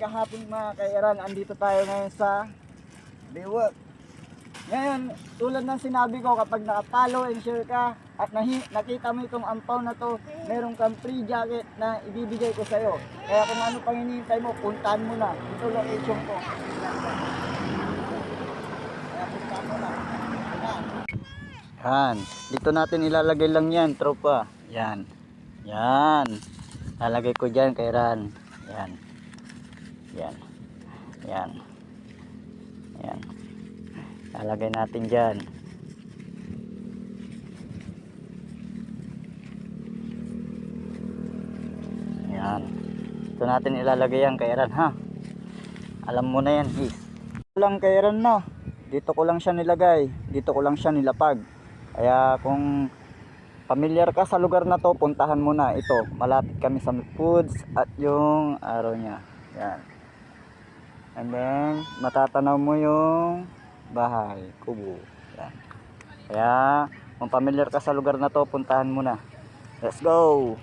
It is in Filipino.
kahapon mga kairan, andito tayo ngayon sa Baywalk. Ngayon, tulad ng sinabi ko, kapag naka-follow and share ka at nahi, nakita mo itong ampaw na to, meron kang free jacket na ibibigay ko sa'yo. Kaya kung ano pang hinihintay mo, puntahan mo na. Ito location ko. Kaya puntahan mo na. Yan. Dito natin ilalagay lang yan, tropa. Yan. Yan. Lalagay ko dyan kay Ran. Yan. Yan. Yan. Yan. Lalagay natin dyan. Yan. Ito natin ilalagay yan kay Ran ha. Alam mo na yan. Ito lang kay Ran no. Dito ko lang siya nilagay. Dito ko lang siya nilapag. Kaya kung familiar ka sa lugar na to, puntahan mo na ito. Malapit kami sa foods at yung araw niya. Yan. And then, matatanaw mo yung bahay, kubo. Yan. Kaya, kung familiar ka sa lugar na to, puntahan mo na. Let's go!